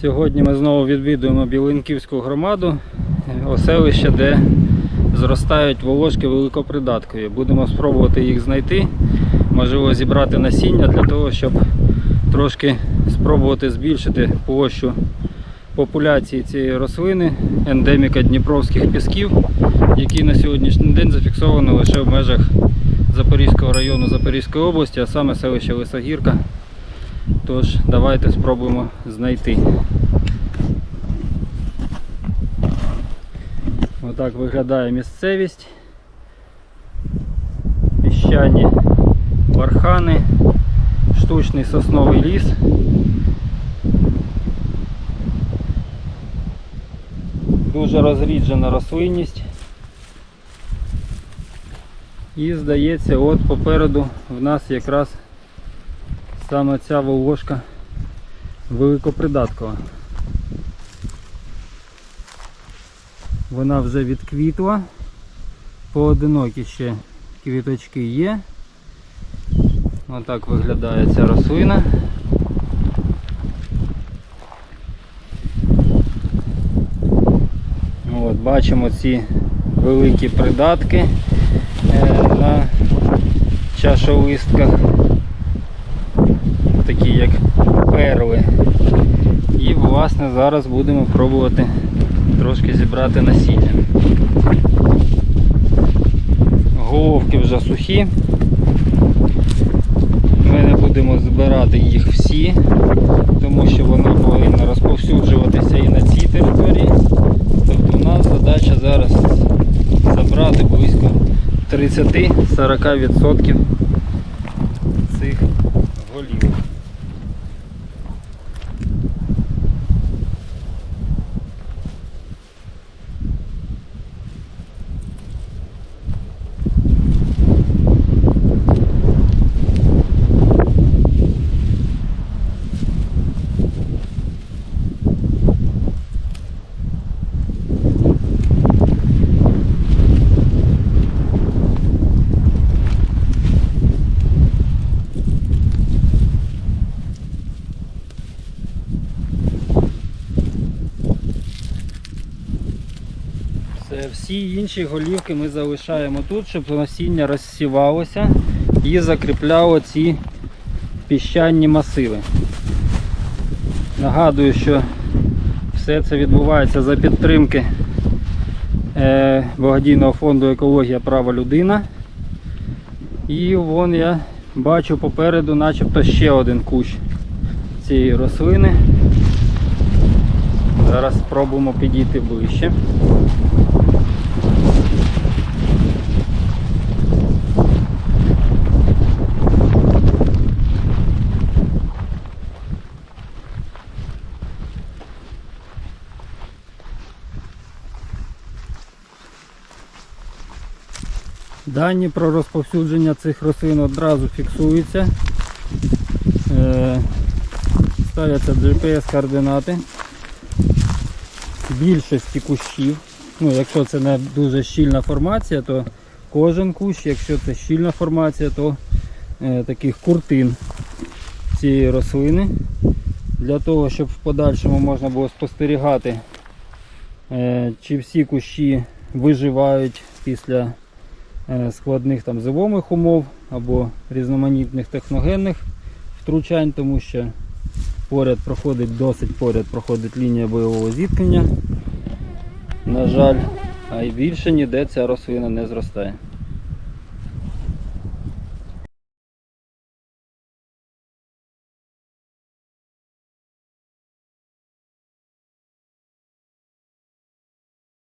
Сьогодні ми знову відвідуємо Білинківську громаду, е, оселище, де зростають волошки великопридаткові. Будемо спробувати їх знайти, можливо зібрати насіння для того, щоб трошки спробувати збільшити площу популяції цієї рослини, ендеміка Дніпровських пісків, який на сьогоднішній день зафіксовано лише в межах Запорізького району Запорізької області, а саме селище Лисогірка. Тож, давайте спробуємо знайти. Отак виглядає місцевість. Піщані бархани, штучний сосновий ліс. Дуже розріджена рослинність. І здається, от попереду в нас якраз саме ця волошка великопридаткова. Вона вже відквітла, поодинокі ще квіточки є. Отак виглядає ця рослина. От, бачимо ці великі придатки е, на чашолистках такі як перли. І власне зараз будемо пробувати трошки зібрати насіння. Головки вже сухі. Ми не будемо збирати їх всі, тому що вона повинна розповсюджуватися і на цій території. Тобто у нас задача зараз забрати близько 30-40% цих голів. Все, всі інші голівки ми залишаємо тут, щоб насіння розсівалося і закріпляло ці піщані масиви. Нагадую, що все це відбувається за підтримки е, благодійного фонду Екологія Права людина. І вон я бачу попереду начебто ще один кущ цієї рослини. Зараз спробуємо підійти ближче. Дані про розповсюдження цих рослин одразу фіксуються. Е, Ставляться GPS-координати більшості кущів. Ну, якщо це не дуже щільна формація, то кожен кущ, якщо це щільна формація, то е, таких куртин цієї рослини. Для того, щоб в подальшому можна було спостерігати, е, чи всі кущі виживають після е, складних там зимових умов або різноманітних техногенних втручань, тому що поряд проходить досить поряд проходить лінія бойового зіткнення. На жаль, а й більше ніде ця рослина не зростає.